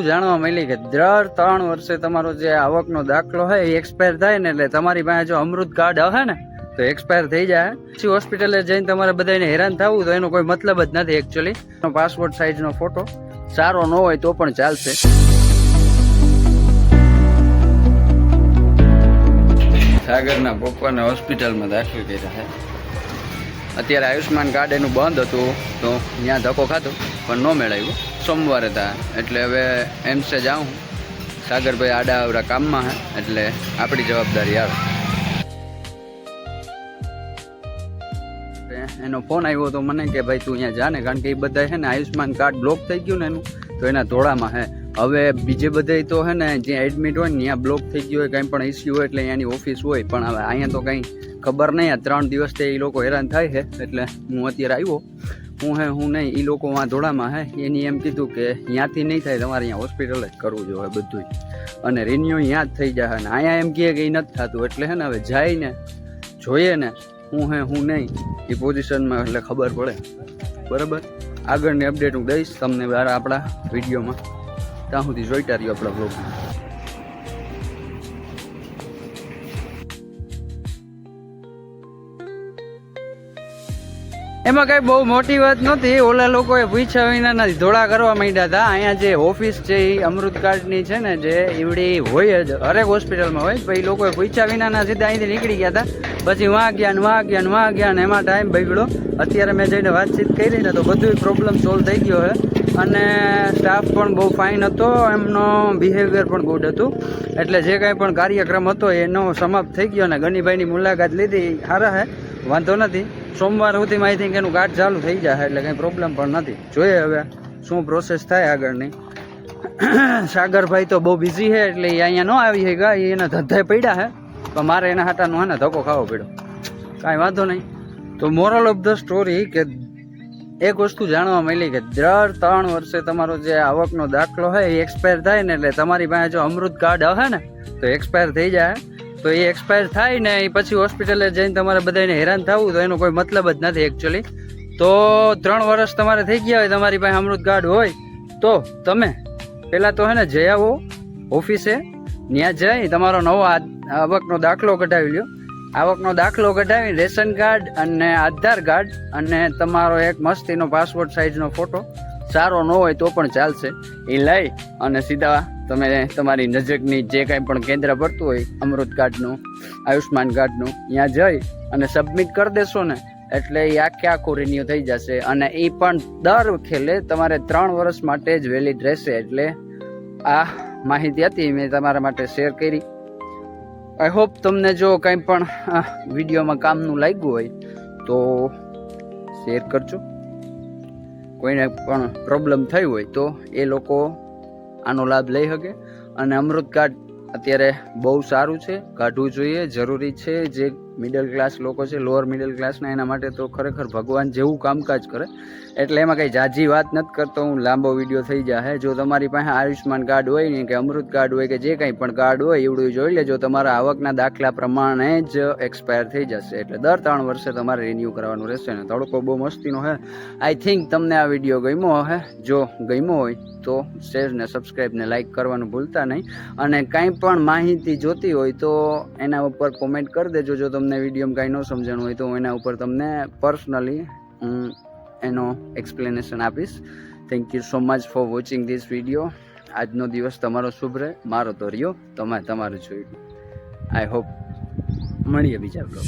વસ્તુ જાણવા મળી કે દર ત્રણ વર્ષે તમારો જે આવકનો દાખલો હોય એ એક્સપાયર થાય ને એટલે તમારી પાસે જો અમૃત કાર્ડ આવે ને, તો એક્સપાયર થઈ જાય. પછી હોસ્પિટલે જઈને તમારે બધાને હેરાન થવું તો એનો કોઈ મતલબ જ નથી એકચ્યુઅલી પાસપોર્ટ સાઇઝનો ફોટો સારો ન હોય તો પણ ચાલશે. સાગરના પપ્પાને હોસ્પિટલમાં દાખલ કર્યા છે. અત્યારે આયુષ્માન કાર્ડ એનું બંધ હતું, તો ત્યાં ધક્કો ખાધો, પણ ન મેળવ્યું. સોમવારે હતા એટલે હવે એમસે જાઉં. સાગરભાઈ આડા આવડા કામમાં હે, એટલે આપણી જવાબદારી આવે. એનો ફોન આવ્યો તો મને કે ભાઈ તું અહીંયા જા ને, કારણ કે એ બધા છે ને આયુષ્માન કાર્ડ બ્લોક થઈ ગયું ને એનું, તો એના ધોળામાં હે. હવે બીજે બધે તો હે ને જ્યાં એડમિટ હોય ને ત્યાં બ્લોક થઈ ગયું હોય, કંઈ પણ ઇસ્યુ હોય એટલે અહીંયાની ઓફિસ હોય, પણ હવે અહીંયા તો કંઈ ખબર નહીં, આ ત્રણ દિવસથી એ લોકો હેરાન થાય છે, એટલે હું અત્યારે આવ્યો. હું હે, હું નહીં એ લોકો વાં ધોળામાં હે, એની એમ કીધું કે ત્યાંથી નહીં થાય, તમારે અહીંયા હોસ્પિટલ જ કરવું જોઈએ બધું અને રિન્યુ અહીંયા જ થઈ જાય અને અહીંયા એમ કહે કે એ નથી થતું, એટલે હે ને હવે જઈને જોઈએ ને, હું હે, હું નહીં એ પોઝિશનમાં એટલે ખબર પડે. બરાબર? આગળની અપડેટ હું દઈશ તમને બહાર આપણા વિડીયોમાં. ત્યાં સુધી જોઈતા રહ્યો આપણા બ્લોગમાં એમાં કઈ બહુ મોટી વાત નહોતી. ઓલા લોકોએ પૂછ્યા વિના ધોળા કરવા માંડ્યા હતા. અહીંયા જે ઓફિસ છે એ અમૃત કાર્ડની છે ને, જે ઈવડી હોય જ, હરેક હોસ્પિટલમાં હોય. પછી લોકોએ પૂછ્યા વિનાના સીધા અહીંથી નીકળી ગયા હતા. પછી વાં ગયા ને વાં ગયા ને વાં ગયા ને એમાં ટાઈમ બગડ્યો. અત્યારે મેં જઈને વાતચીત કરી ને તો બધું પ્રોબ્લેમ સોલ્વ થઈ ગયો છે. અને સ્ટાફ પણ બહુ ફાઇન હતો. એમનો બિહેવિયર પણ ગુડ હતું. એટલે જે કાંઈ પણ કાર્યક્રમ હતો એનો સમાપ્ત થઈ ગયો અને ગનીભાઈની મુલાકાત લીધી. સારા હે. વાંધો નથી. સોમવાર સુધી આઈ થિંક એનું કાર્ડ ચાલુ થઈ જાય, એટલે કંઈ પ્રોબ્લેમ પણ નથી. જોઈએ હવે શું પ્રોસેસ થાય આગળની. સાગરભાઈ તો બહુ બિઝી છે, એટલે એ અહીંયા ન આવી છે ગા એના ધંધાએ પડ્યા છે પણ મારે એના હાટાનો હે ને ધક્કો ખાવો પડ્યો. કાંઈ વાંધો નહીં. તો મોરલ ઓફ ધ સ્ટોરી કે એક વસ્તુ જાણવા મળી કે દર ત્રણ વર્ષે તમારો જે આવકનો દાખલો હોય એ એક્સપાયર થાય ને, એટલે તમારી પાસે જો અમૃત કાર્ડ હશે ને, તો એક્સપાયર થઈ જાય. તો એ એક્સપાયર થાય ને એ પછી હોસ્પિટલે જઈને તમારે બધાને હેરાન થવું તો એનો કોઈ મતલબ જ નથી એકચ્યુઅલી તો ત્રણ વર્ષ તમારે થઈ ગયા હોય, તમારી પાસે અમૃત કાર્ડ હોય, તો તમે પહેલાં તો હે ને જઈ આવો ઓફિસે ત્યાં જઈ તમારો નવો આવકનો દાખલો કઢાવી લ્યો. આવકનો દાખલો કઢાવી રેશન કાર્ડ અને આધાર કાર્ડ અને તમારો એક મસ્તીનો પાસપોર્ટ સાઇઝનો ફોટો સારો ન હોય તો પણ ચાલશે. એ લઈ અને સીધા તમે તમારી નજીકની જે કાંઈ પણ કેન્દ્ર પડતું હોય, અમૃત કાર્ડનું આયુષ્માન કાર્ડનું ત્યાં જઈ અને સબમિટ કરી દેશો ને, એટલે એ આખે આખું રિન્યુ થઈ જશે. અને એ પણ દર ખેલે તમારે ત્રણ વર્ષ માટે જ વેલિડ રહેશે. એટલે આ માહિતી હતી, મેં તમારા માટે શેર કરી. આઈ હોપ તમને જો કંઈ પણ વિડીયોમાં કામનું લાગ્યું હોય, તો શેર કરજો. કોઈને પણ પ્રોબ્લેમ થઈ હોય તો એ લોકો આનો લાભ લઈ શકે. અને અમૃત કાર્ડ અત્યારે બહુ સારું છે. કાઢવું જોઈએ. જરૂરી છે જે મિડલ ક્લાસ લોકો છે લોઅર મિડલ ક્લાસના એના માટે તો ખરેખર ભગવાન જેવું કામકાજ કરે. એટલે એમાં કંઈ જાજી વાત નથી કરતો હું, લાંબો વીડિયો થઈ જાય જો તમારી પાસે આયુષ્માન કાર્ડ હોય ને, કે અમૃત કાર્ડ હોય, કે જે કંઈ પણ કાર્ડ હોય, એવડું જોઈ લેજો, તમારા આવકના દાખલા પ્રમાણે જ એક્સપાયર થઈ જશે. એટલે દર ત્રણ વર્ષે તમારે રિન્યૂ કરવાનું રહેશે ને. તડકો બહુ મસ્તીનો હે. આઈ થિંક તમને આ વીડિયો ગમ્યો હે. જો ગમ્યો હોય, તો શેર ને સબસ્ક્રાઈબ ને લાઈક કરવાનું ભૂલતા નહીં. અને કાંઈ પણ માહિતી જોતી હોય, તો એના ઉપર કોમેન્ટ કરી દેજો. જો તમને વિડીયોમાં કાંઈ ન સમજણ હોય તો હું એના ઉપર તમને પર્સનલી હું એનો એક્સપ્લેનેશન આપીશ. Thank you so much for watching this video આજનો દિવસ તમારો શુભ રહે. મારો તો રહ્યો. તમે, તમારું જોયું. આઈ હોપ મળીએ બીજા બ્લોગ